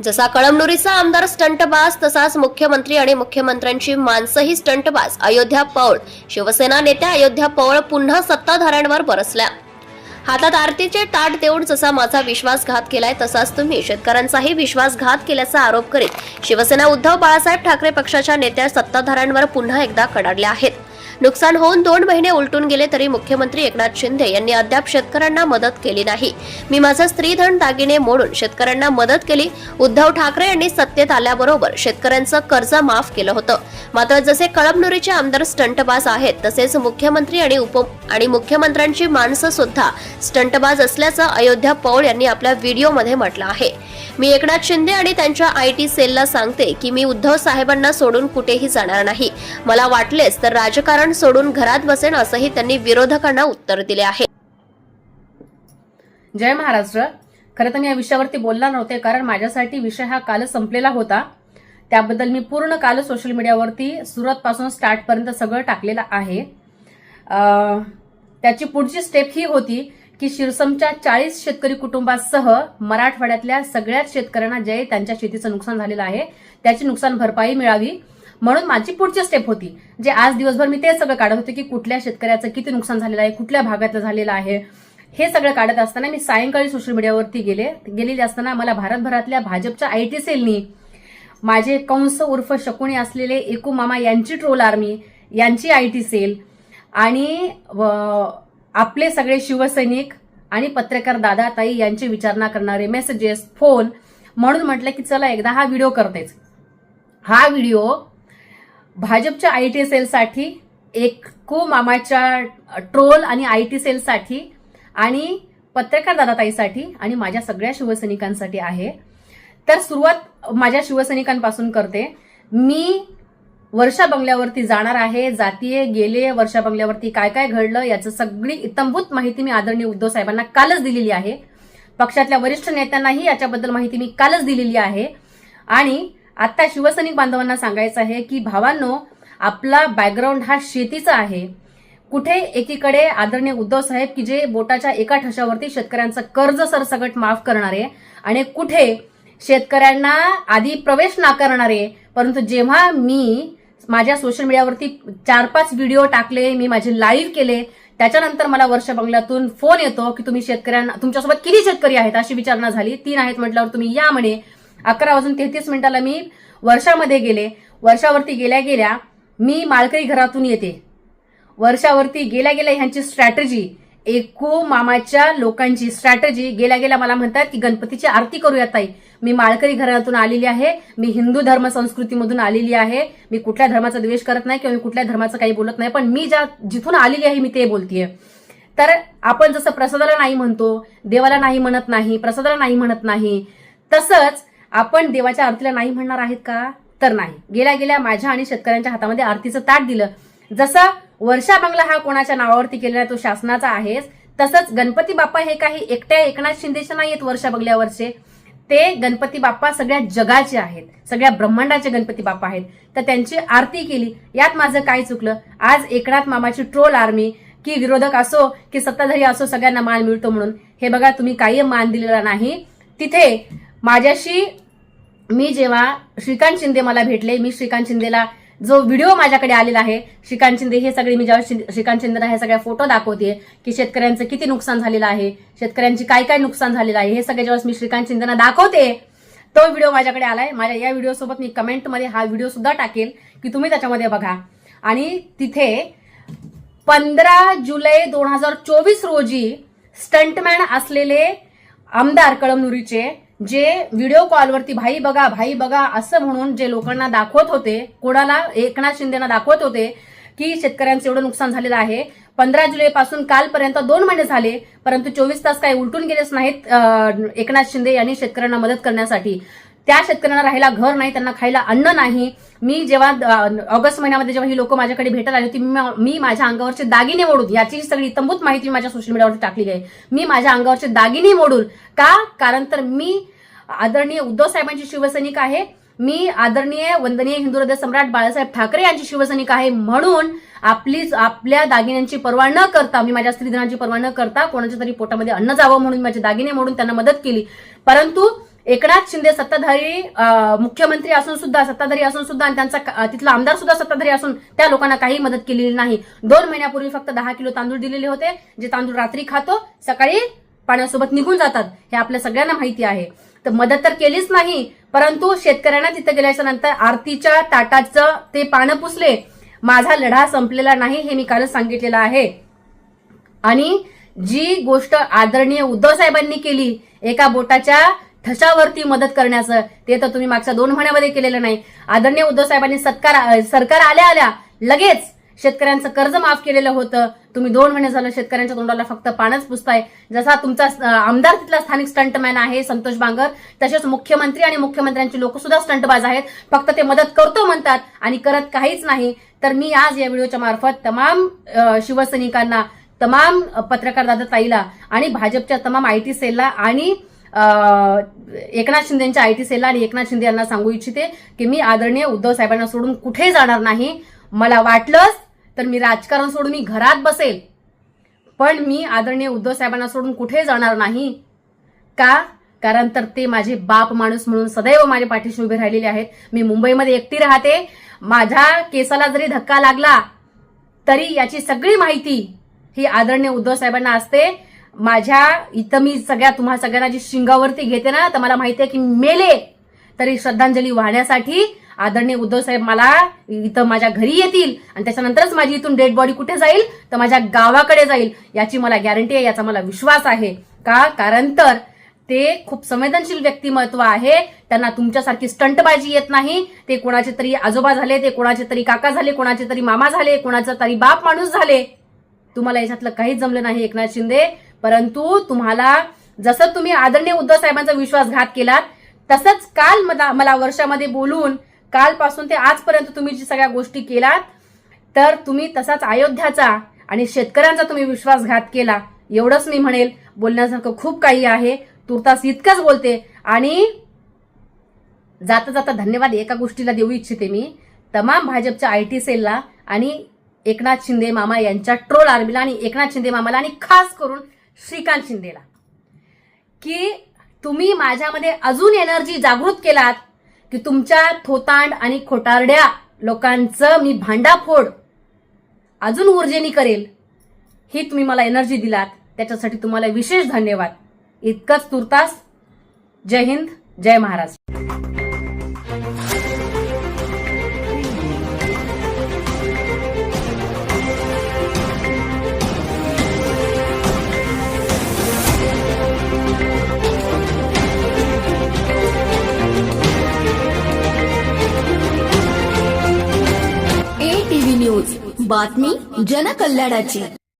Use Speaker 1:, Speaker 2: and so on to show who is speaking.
Speaker 1: जसा कळमनुरीचा आमदार स्टंटबाज तसाच मुख्यमंत्री आणि मुख्यमंत्र्यांची माणसंही स्टंटबाज अयोध्या पौळ शिवसेना नेत्या अयोध्या पौळ पुन्हा सत्ताधाऱ्यांवर बरसल्या. हातात आरतीचे ताट देऊन जसा माझा विश्वासघात केलाय तसाच तुम्ही शेतकऱ्यांचाही विश्वासघात केल्याचा आरोप करीत शिवसेना उद्धव बाळासाहेब ठाकरे पक्षाच्या नेत्या सत्ताधाऱ्यांवर पुन्हा एकदा कडाडल्या आहेत. नुकसान होऊन दोन महिने उलटून गेले तरी मुख्यमंत्री एकनाथ शिंदे यांनी अद्याप शेतकऱ्यांना मदत केली नाही. मी माझं स्त्रीधन दागिने मोडून शेतकऱ्यांना मदत केली. उद्धव ठाकरे यांनी सत्तेत आल्याबरोबर शेतकऱ्यांचं कर्ज माफ केलं होतं. मात्र जसे कळमनुरीचे आमदार स्टंटबाज आहेत तसेच मुख्यमंत्री आणि उप आणि मुख्यमंत्र्यांची माणसं सुद्धा स्टंटबाज असल्याचं अयोध्या पौळ यांनी आपल्या व्हिडिओमध्ये म्हटलं आहे. मी एकनाथ शिंदे आणि त्यांच्या आय टी सेलला सांगते की मी उद्धव साहेबांना सोडून कुठेही जाणार नाही. मला वाटलेच तर राजकारण सोडून घरात बसेन असंही त्यांनी विरोधकांना उत्तर दिले आहे.
Speaker 2: जय महाराष्ट्र. खरं तर मी या विषयावरती बोलणार नव्हते कारण माझ्यासाठी विषय हा काल संपलेला होता. त्याबद्दल मी पूर्ण काल सोशल मीडियावरती सुरतपासून स्टार्टपर्यंत सगळं टाकलेलं आहे. त्याची पुढची स्टेप ही होती की शिरसमच्या चाळीस शेतकरी कुटुंबासह मराठवाड्यातल्या सगळ्याच शेतकऱ्यांना जे त्यांच्या शेतीचं नुकसान झालेलं आहे त्याची नुकसान भरपाई मिळावी. म्हणून माझी पुढची स्टेप होती जे आज दिवसभर मी ते सगळं काढत होते की कुठल्या शेतकऱ्याचं किती नुकसान झालेलं आहे कुठल्या भागातलं झालेलं आहे. हे सगळं काढत असताना मी सायंकाळी सोशल मीडियावरती गेले गेलेली असताना मला भारतभरातल्या भाजपच्या आय टी सेलनी माझे कंस उर्फ शकुनी असलेले एकू मामा यांची ट्रोल आर्मी यांची आय टी सेल आणि व- आपले सगळे शिवसैनिक आणि पत्रकार दादा ताई यांची विचारणा करणारे मेसेजेस फोन म्हणून म्हटलं की चला एकदा हा व्हिडिओ करतेच. हा व्हिडिओ भाजपच्या आय टी सेलसाठी एकू मामाच्या ट्रोल आणि आय टी सेलसाठी आणि पत्रकार दादाताईसाठी आणि माझ्या सगळ्या शिवसैनिकांसाठी आहे. तर सुरुवात माझ्या शिवसैनिकांपासून करते. मी वर्षा बंगल्यावरती जाणार आहे जातीये गेले वर्षा बंगल्यावरती काय काय घडलं याचं सगळी इतंभूत माहिती मी आदरणीय उद्धव साहेबांना कालच दिलेली आहे. पक्षातल्या वरिष्ठ नेत्यांनाही याच्याबद्दल माहिती मी कालच दिलेली आहे. आणि आता शिवसैनिक बांधवांना सांगायचं आहे की भावांनो आपला बॅकग्राऊंड हा शेतीचा आहे. कुठे एकीकडे आदरणीय उद्धव साहेब की जे बोटाच्या एका ठशावरती शेतकऱ्यांचं कर्ज सरसकट माफ करणारे आणि कुठे शेतकऱ्यांना आधी प्रवेश नाकारणारे परंतु जेव्हा मी माझ्या सोशल मीडियावरती चार पाच व्हिडिओ टाकले मी माझे लाईव्ह केले. त्याच्यानंतर मला वर्ष बंगल्यातून फोन येतो की तुम्ही शेतकऱ्यांना तुमच्यासोबत किती शेतकरी आहेत अशी विचारणा झाली. तीन आहेत म्हटल्यावर तुम्ही या म्हणे. अकरा वाजून तेहतीस मिनिटाला मी वर्षामध्ये गेले. वर्षावरती गेल्या गेल्या मी माळकरी घरातून येते. वर्षावरती गेल्या गेल्या ह्यांची स्ट्रॅटजी एकू मामाच्या लोकांची स्ट्रॅटजी गेल्या गेल्या मला म्हणतात की गणपतीची आरती करूया ताई. मी माळकरी घरातून आलेली आहे. मी हिंदू धर्म संस्कृतीमधून आलेली आहे. मी कुठल्या धर्माचा द्वेष करत नाही किंवा मी कुठल्या धर्माचं काही बोलत नाही पण मी ज्या जिथून आलेली आहे मी ते बोलतेय. तर आपण जसं प्रसादाला नाही म्हणतो देवाला नाही म्हणत नाही प्रसादाला नाही म्हणत नाही तसंच आपण देवाच्या आरतीला नाही म्हणणार आहेत का? तर नाही. गेल्या गेल्या माझ्या आणि शेतकऱ्यांच्या हातामध्ये आरतीचं ताट दिलं. जसं वर्षा बंगला हा कोणाच्या नावावरती केलेला तो शासनाचा आहेच तसंच गणपती बाप्पा हे काही एकट्या एकनाथ शिंदेचे नाही आहेत वर्षा बंगल्यावरचे. ते गणपती बाप्पा सगळ्या जगाचे आहेत सगळ्या ब्रह्मांडाचे गणपती बाप्पा आहेत. तर त्यांची आरती केली. यात माझं काय चुकलं? आज एकनाथ मामाची ट्रोल आर्मी की विरोधक असो की सत्ताधारी असो सगळ्यांना मान मिळतो म्हणून. हे बघा तुम्ही काही मान दिलेला नाही. तिथे माझ्याशी मी जेव्हा श्रीकांत शिंदे मला भेटले मी श्रीकांत शिंदेला जो व्हिडिओ माझ्याकडे आलेला आहे श्रीकांत शिंदे हे सगळे मी जेव्हा श्रीकांत शिंदेला हे सगळ्या फोटो दाखवते की शेतकऱ्यांचं किती नुकसान झालेलं आहे शेतकऱ्यांची काय काय नुकसान झालेलं आहे हे सगळे ज्यावेळेस मी श्रीकांत शिंदेना दाखवते तो व्हिडिओ माझ्याकडे आलाय. माझ्या या व्हिडिओसोबत मी कमेंटमध्ये हा व्हिडिओ सुद्धा टाकेल की तुम्ही त्याच्यामध्ये बघा. आणि तिथे पंधरा जुलै दोन हजार चोवीस रोजी स्टंटमॅन असलेले आमदार कळमनुरीचे जे व्हिडिओ कॉलवरती भाई बघा भाई बघा असं म्हणून जे लोकांना दाखवत होते कोणाला एकनाथ शिंदेना दाखवत होते की शेतकऱ्यांचं एवढं नुकसान झालेलं आहे. पंधरा जुलै पासून कालपर्यंत दोन महिने झाले परंतु चोवीस तास काही उलटून गेलेच नाहीत एकनाथ शिंदे यांनी शेतकऱ्यांना मदत करण्यासाठी. त्या शेतकऱ्यांना राहायला घर नाही त्यांना खायला अन्न नाही. मी जेव्हा ऑगस्ट महिन्यामध्ये जेव्हा ही लोक माझ्याकडे भेटायला आली होती मी- मी माझ्या अंगावरचे दागिने मोडून याची सगळी तंबूत माहिती माझ्या सोशल मीडियावरती टाकलेली आहे. मी माझ्या अंगावरचे दागिने मोडून का? कारण तर मी आदरणीय उद्धव साहेबांची शिवसैनिक आहे. मी आदरणीय वंदनीय हिंदू हृदय सम्राट बाळासाहेब ठाकरे यांची शिवसैनिक आहे. म्हणून आपलीच आपल्या दागिन्यांची पर्वा न करता मी माझ्या स्त्रीधनाची पर्वा न करता कोणाच्या तरी पोटामध्ये अन्न जावं म्हणून माझे दागिने मोडून त्यांना मदत केली. परंतु एकनाथ शिंदे सत्ताधारी मुख्यमंत्री असून सुद्धा सत्ताधारी असून सुद्धा आणि त्यांचा तिथला आमदार सुद्धा सत्ताधारी असून त्या लोकांना काही मदत केलेली नाही. दोन महिन्यापूर्वी फक्त दहा किलो तांदूळ दिलेले होते जे तांदूळ रात्री खातो सकाळी पाण्यासोबत निघून जातात. हे आपल्या सगळ्यांना माहिती आहे. तर मदत तर केलीच नाही परंतु शेतकऱ्यांना तिथे गेल्याच्यानंतर आरतीच्या ताटाचं ते पानं पुसले. माझा लढा संपलेला नाही हे मी कालच सांगितलेलं आहे. आणि जी गोष्ट आदरणीय उद्धव साहेबांनी केली एका बोटाच्या ठशावरती मदत करण्याचं ते तर तुम्ही मागच्या दोन महिन्यामध्ये केलेलं नाही. आदरणीय उद्धव साहेबांनी सत्कार सरकार आल्या आल्या लगेच शेतकऱ्यांचं कर्ज माफ केलेलं होतं. तुम्ही दोन महिने झालं शेतकऱ्यांच्या तोंडाला फक्त पाणच पुसताय. जसा तुमचा आमदार तिथला स्थानिक स्टंटमॅन आहे संतोष बांगर तसेच मुख्यमंत्री आणि मुख्यमंत्र्यांची लोक सुद्धा स्टंटबाज आहेत. फक्त ते मदत करतो म्हणतात आणि करत काहीच नाही. तर मी आज या व्हिडिओच्या मार्फत तमाम शिवसैनिकांना तमाम पत्रकार दादा ताईला आणि भाजपच्या तमाम आयटी सेलला आणि एकनाथ शिंदेच्या आय टी सेलला आणि एकनाथ शिंदे यांना सांगू इच्छिते की मी आदरणीय उद्धव साहेबांना सोडून कुठे जाणार नाही. मला वाटलंच तर मी राजकारण सोडून मी घरात बसेल. पण मी आदरणीय उद्धव साहेबांना सोडून कुठे जाणार नाही? का? कारण तर ते माझे बाप माणूस म्हणून सदैव माझ्या पाठीशी उभे राहिलेले आहेत. मी मुंबईमध्ये एकटी राहते. माझ्या केसाला जरी धक्का लागला तरी याची सगळी माहिती ही आदरणीय उद्धव साहेबांना असते. माझ्या इथं मी सगळ्या तुम्हा सगळ्यांना जी शिंगावरती घेते ना तर मला माहिती आहे की मेले. तरी श्रद्धांजली वाहण्यासाठी आदरणीय उद्धव साहेब मला इथं माझ्या घरी येतील. आणि त्याच्यानंतरच माझी इथून डेड बॉडी कुठे जाईल? तर माझ्या गावाकडे जाईल. याची मला गॅरंटी आहे याचा मला विश्वास आहे. का? कारण तर ते खूप संवेदनशील व्यक्तिमत्व आहे. त्यांना तुमच्यासारखी स्टंटबाजी येत नाही. ते कोणाचे तरी आजोबा झाले ते कोणाचे तरी काका झाले कोणाचे तरी मामा झाले कोणाचा तरी बाप माणूस झाले. तुम्हाला याच्यातलं काहीच जमलं नाही एकनाथ शिंदे. परंतु तुम्हाला जसं तुम्ही आदरणीय उद्धव साहेबांचा विश्वासघात केलात तसंच काल मला मला वर्षामध्ये बोलून कालपासून ते आजपर्यंत तुम्ही जी सगळ्या गोष्टी केलात तर तुम्ही तसाच अयोध्याचा आणि शेतकऱ्यांचा तुम्ही विश्वासघात केला. एवढंच मी म्हणेल बोलण्यासारखं खूप काही आहे. तुर्तास इतकंच बोलते. आणि जाता जाता धन्यवाद एका गोष्टीला देऊ इच्छिते मी. तमाम भाजपच्या आय टी सेलला आणि एकनाथ शिंदे मामा यांच्या ट्रोल आर्मीला आणि एकनाथ शिंदे मामाला आणि खास करून श्रीकांत शिंदेला. की तुम्ही माझ्यामध्ये अजून एनर्जी जागृत केलात की तुमच्या थोतांड आणि खोटारड्या लोकांचं मी भांडाफोड अजून ऊर्जेनी करेल ही तुम्ही मला एनर्जी दिलात. त्याच्यासाठी तुम्हाला विशेष धन्यवाद. इतकंच तुर्तास. जय हिंद जय महाराष्ट्र.
Speaker 3: बातमी जनकल्याणाची.